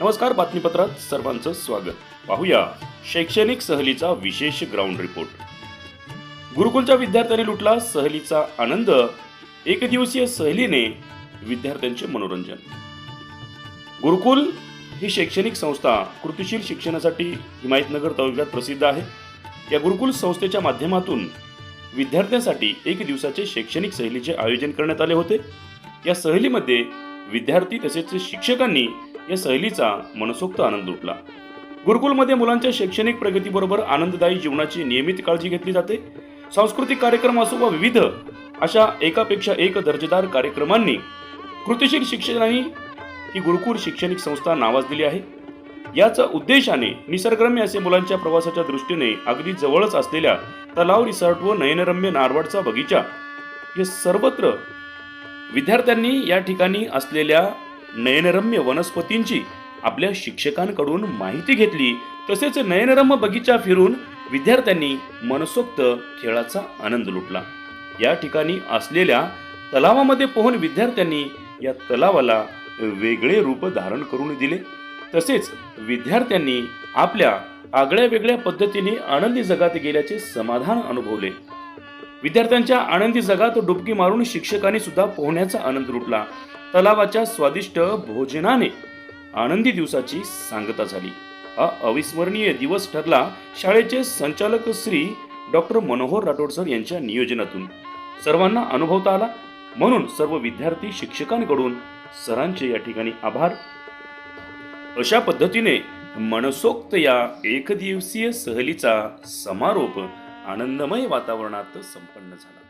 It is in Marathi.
नमस्कार बातमीपत्रात सर्वांचं स्वागत. पाहूया शैक्षणिक सहलीचा विशेष ग्राउंड रिपोर्ट गुरुकुलच्या विद्यार्थ्यांनी लुटला सहलीचा आनंद. एक दिवसीय सहलीने विद्यार्थ्यांचे मनोरंजन. गुरुकुल ही शैक्षणिक संस्था कृतिशील शिक्षणासाठी हिमायतनगर तालुक्यात प्रसिद्ध आहे. या गुरुकुल संस्थेच्या माध्यमातून विद्यार्थ्यांसाठी एक दिवसाचे शैक्षणिक सहलीचे आयोजन करण्यात आले होते. या सहलीमध्ये विद्यार्थी तसेच शिक्षकांनी या सहलीचा मनसोक्त आनंद उठला. गुरुकुलमध्ये मुलांच्या शैक्षणिक प्रगतीबरोबर आनंददायी जीवनाची नियमित काळजी घेतली जाते. सांस्कृतिक कार्यक्रम असो वा विविध अशा एकापेक्षा एक दर्जेदार कार्यक्रमांनी कृतीशील शिक्षणाने ही गुरुकुल शैक्षणिक संस्था नावाजलेली आहे. याच उद्देशाने निसर्गरम्य असे मुलांच्या प्रवासाच्या दृष्टीने अगदी जवळच असलेल्या तलाव रिसॉर्ट व नयनरम्य नारवाडचा बगीचा हे सर्वत्र विद्यार्थ्यांनी या ठिकाणी असलेल्या नयनरम्य वनस्पतींची आपल्या शिक्षकांकडून माहिती घेतली तसेच नयनरम्य बगीचा फिरून विद्यार्थ्यांनी मनसोक्त खेळाचा आनंद लुटला. या ठिकाणी असलेल्या तलावामध्ये पोहून विद्यार्थ्यांनी या तलावाला वेगळे रूप धारण करून दिले. तसेच विद्यार्थ्यांनी आपल्या आगळ्या वेगळ्या पद्धतीने आनंदी जगात गेल्याचे समाधान अनुभवले. विद्यार्थ्यांच्या आनंदी जगात डुबकी मारून शिक्षकांनी सुद्धा पोहण्याचा आनंद लुटला. तलावाच्या स्वादिष्ट भोजनाने आनंदी दिवसाची सांगता झाली. हा अविस्मरणीय दिवस ठरला शाळेचे संचालक श्री डॉक्टर मनोहर राठोड सर यांच्या नियोजनातून. सर्वांना अनुभवता आला. म्हणून सर्व विद्यार्थी शिक्षकांकडून सरांचे या ठिकाणी आभार. अशा पद्धतीने मनसोक्त या एकदिवसीय सहलीचा समारोप आनंदमय वातावरणात संपन्न झाला.